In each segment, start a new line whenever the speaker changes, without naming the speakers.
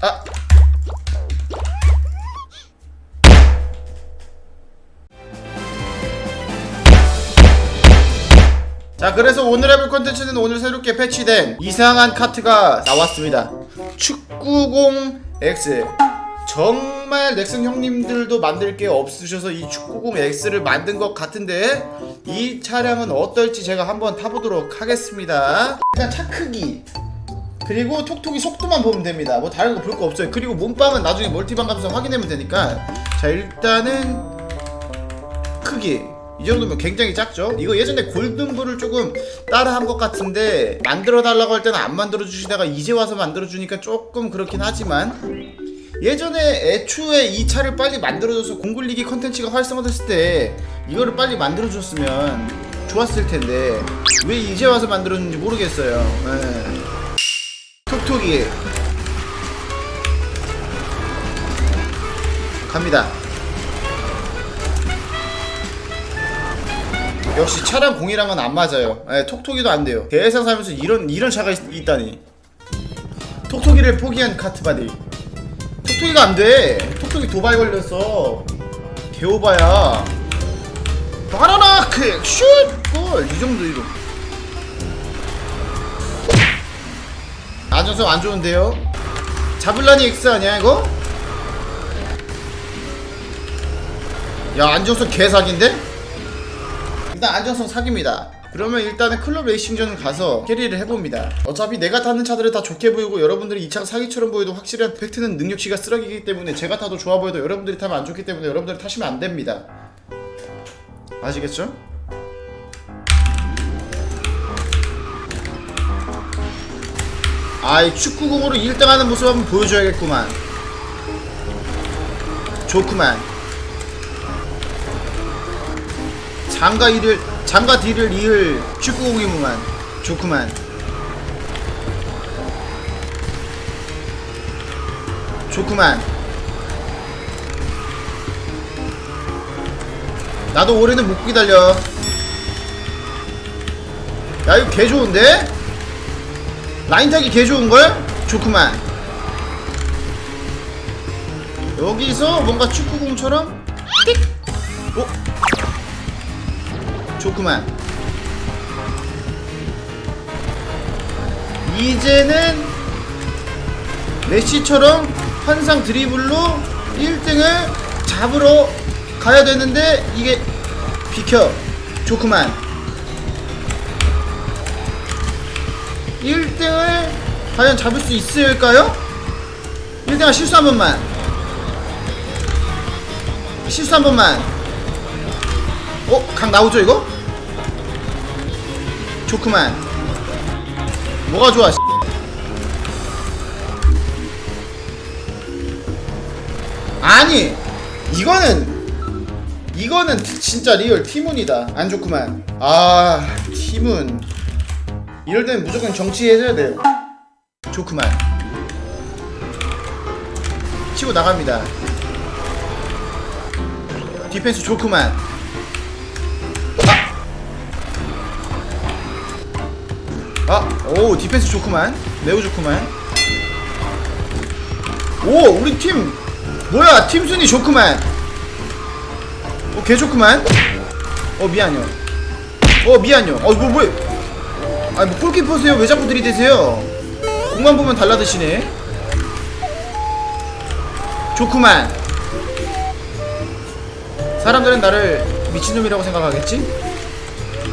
아. 자 그래서 오늘 해볼 컨텐츠는 오늘 새롭게 패치된 이상한 카트가 나왔습니다. 축구공 X. 정말 넥슨 형님들도 만들 게 없으셔서 이 축구공 X를 만든 것 같은데 이 차량은 어떨지 제가 한번 타보도록 하겠습니다. 일단 차 크기 그리고 톡톡이 속도만 보면 됩니다. 뭐 다른 거 볼 거 없어요. 그리고 몸빵은 나중에 멀티방 가면서 확인하면 되니까. 자 일단은 크기. 이 정도면 굉장히 작죠? 이거 예전에 골든불을 조금 따라한 것 같은데 만들어 달라고 할 때는 안 만들어 주시다가 이제 와서 만들어 주니까 조금 그렇긴 하지만 예전에 애초에 이 차를 빨리 만들어줘서 공굴리기 컨텐츠가 활성화됐을 때 이거를 빨리 만들어줬으면 좋았을 텐데 왜 이제 와서 만들었는지 모르겠어요. 예. 톡톡이 갑니다 역시 차량 공이랑은 안 맞아요. 예, 톡톡이도 안 돼요. 대상 살면서 이런 이런 차가 있, 다니 톡톡이를 포기한 카트바디. 톡톡이가 안 돼. 톡톡이 도발 걸렸어. 개오바야. 바나나 킥 슛! 골! 이 정도 이거. 안정성 안 좋은데요? 자블라니 X 아니야 이거? 야 안정성 개사기인데? 일단 안정성 사기입니다. 그러면 일단은 클럽 레이싱전 가서 캐리를 해봅니다. 어차피 내가 타는 차들은 다 좋게 보이고 여러분들이 이 차가 사기처럼 보여도 확실한 팩트는 능력치가 쓰레기이기 때문에 제가 타도 좋아 보여도 여러분들이 타면 안 좋기 때문에 여러분들이 타시면 안 됩니다. 아시겠죠? 아이 축구공으로 1등하는 모습 한번 보여줘야겠구만. 좋구만. 장가 이를 장가 뒤를 이을 축구공이무만 좋구만 좋구만 나도 올해는 못 기다려 야 이거 개 좋은데? 라인 타기 개 좋은걸? 좋구만 여기서 뭔가 축구공처럼 띡! 어? 좋구만 이제는 메시처럼 환상 드리블로 1등을 잡으러 가야 되는데 이게 비켜 좋구만 1등을 과연 잡을 수 있을까요? 1등아 실수 한 번만 실수 한 번만 어? 강 나오죠 이거? 좋구만 뭐가 좋아 씨. 아니 이거는 이거는 진짜 리얼 티문이다 안 좋구만 아 티문 이럴 때는 무조건 정치해줘야 돼요 좋구만 치고 나갑니다 디펜스 좋구만 아, 오, 디펜스 좋구만. 매우 좋구만. 오, 우리 팀, 뭐야, 팀 순위 좋구만. 어, 개 좋구만. 어, 미안요. 어, 미안요. 어, 뭐, 뭐, 아니, 뭐, 골키퍼세요? 왜 자꾸 들이대세요? 공만 보면 달라드시네. 좋구만. 사람들은 나를 미친놈이라고 생각하겠지?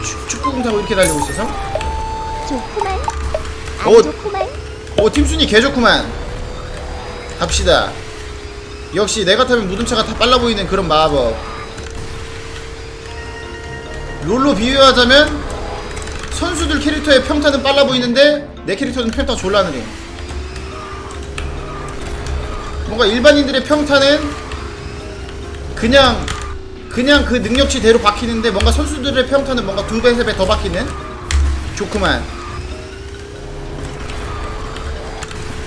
축- 축구공 타고 이렇게 달리고 있어서?
좋구만. 안
어.
좋구만.
오 팀순이 개 좋구만 갑시다 역시 내가 타면 무등차가 다 빨라 보이는 그런 마법 롤로 비유하자면 선수들 캐릭터의 평타는 빨라 보이는데 내 캐릭터는 평타 졸라 느림 뭔가 일반인들의 평타는 그냥 그냥 그 능력치대로 박히는데 뭔가 선수들의 평타는 뭔가 두 배, 세 배 더 박히는 좋구만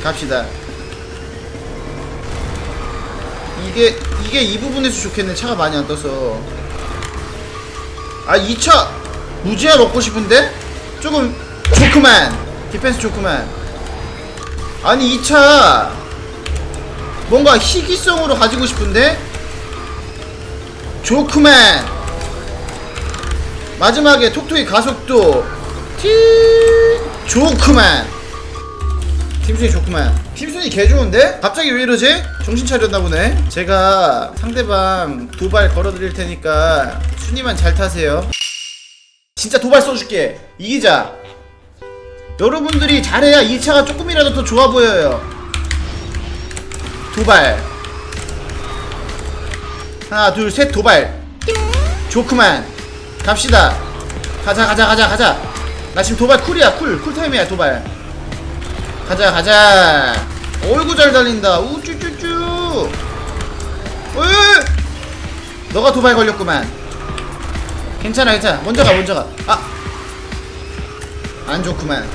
갑시다. 이게 이게 이 부분에서 좋겠네. 차가 많이 안 떠서. 아이차 무지하 먹고 싶은데 조금 좋구만. 디펜스 좋구만. 아니 이 차 뭔가 희귀성으로 가지고 싶은데 좋구만 마지막에 톡톡이 가속도 티 좋구만 팀순이 좋구만 팀순이 개 좋은데? 갑자기 왜 이러지? 정신 차렸나 보네 제가 상대방 도발 걸어드릴 테니까 순위만 잘 타세요 진짜 도발 써줄게. 이기자. 여러분들이 잘해야 2차가 조금이라도 더 좋아 보여요. 도발. 하나 둘 셋 도발. 좋구만. 갑시다. 가자 가자 가자 가자. 나 지금 도발 쿨이야 쿨. 쿨타임이야 도발. 가자 가자. 어이구 잘 달린다. 우쭈쭈쭈. 으 너가 도발 걸렸구만 괜찮아 괜찮아 먼저 가 먼저 가아안 좋구만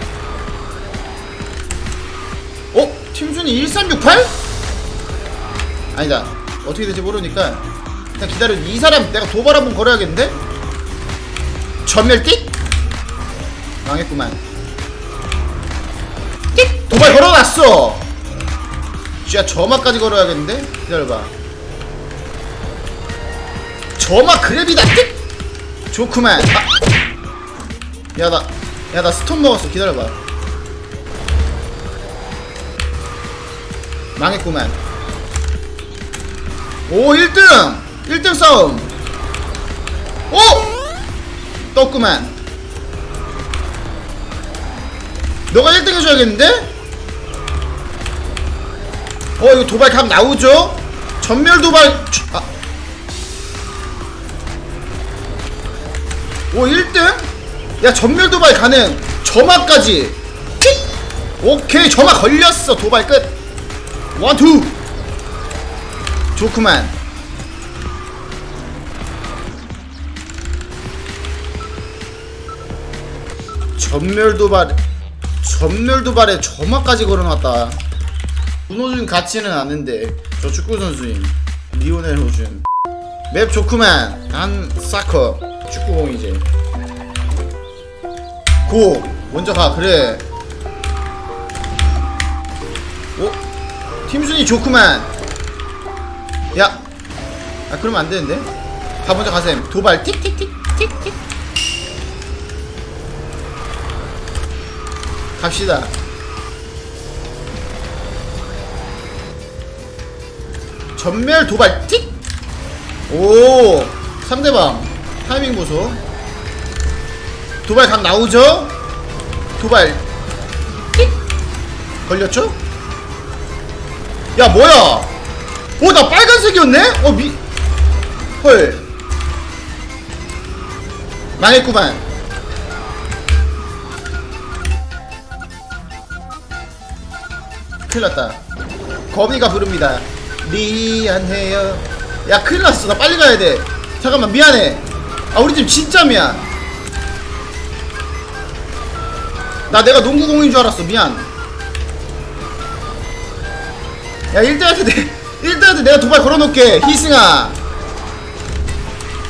어? 팀순이 1368? 아니다 어떻게 될지 모르니까 일단 기다려 이 사람 내가 도발 한번 걸어야겠는데? 전멸 띡? 망했구만 띡! 도발 걸어놨어 쥐야 점화까지 걸어야겠는데? 기다려봐 점화 그랩이다 띡! 좋구만. 아. 야나 야 나 스톤 먹었어. 기다려봐. 망했구만. 오 1등! 1등 싸움. 오! 떴구만. 너가 1등 해줘야겠는데? 어 이거 도발 감 나오죠? 전멸 도발 오 1등? 야 전멸 도발 가능. 점화까지. 틱! 오케이 점화 걸렸어. 도발 끝. 원투. 좋구만. 전멸 도발 전멸 도발에 점화까지 걸어놨다. 문호준 같지는 않은데 저 축구 선수인 리오넬 호준. 맵 좋구만. 난 사커 축구공이지 고! 먼저 가 그래. 오 팀순이 좋구만. 야. 아, 그러면 안 되는데? 가 먼저 가셈. 도발. 틱틱틱 틱틱. 갑시다. 전멸 도발. 틱! 오. 상대방 타이밍 보소. 도발 각 나오죠? 도발. 틱! 걸렸죠? 야 뭐야? 어나 빨간색이었네? 어 미... 헐. 망했구만. 큰일났다. 거미가 부릅니다. 미안해요. 야 큰일났어. 나 빨리 가야돼. 잠깐만 미안해 아 우리 팀 진짜 미안. 나 내가 농구공인 줄 알았어. 미안. 야 1대한테 내 1대한테 내가 도발 걸어놓을게. 희승아.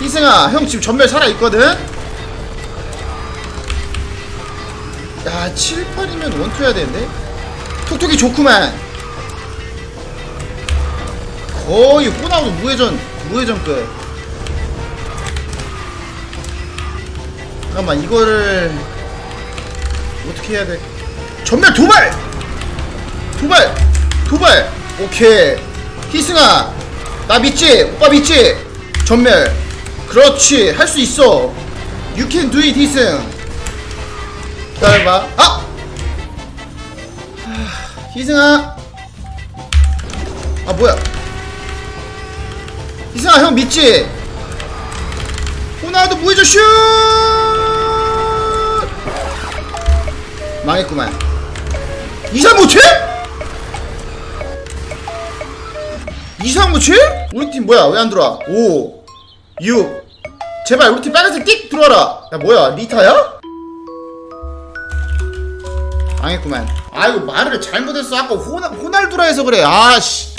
희승아 형 지금 전멸 살아있거든? 야 7, 8이면 원투 해야 되는데? 톡톡이 좋구만. 거의 호나우도 무회전 무회전급 잠깐만 이거를 어떻게 해야 돼? 전멸 도발! 도발! 도발! 오케이. 희승아 나 믿지? 오빠 믿지? 전멸. 그렇지. 할 수 있어. You can do it 희승. 기다려봐. 아! 희승아. 아 뭐야? 희승아 형 믿지 호나우도 무회전 슛! 망했구만. 이상 못해? 이상 못해? 우리 팀 뭐야? 왜 안 들어와? 5 6 제발 우리 팀 빨간색 띡 들어와라. 야 뭐야? 리타야? 망했구만. 아이고 말을 잘못했어. 아까 호나, 호날두라 해서 그래. 아씨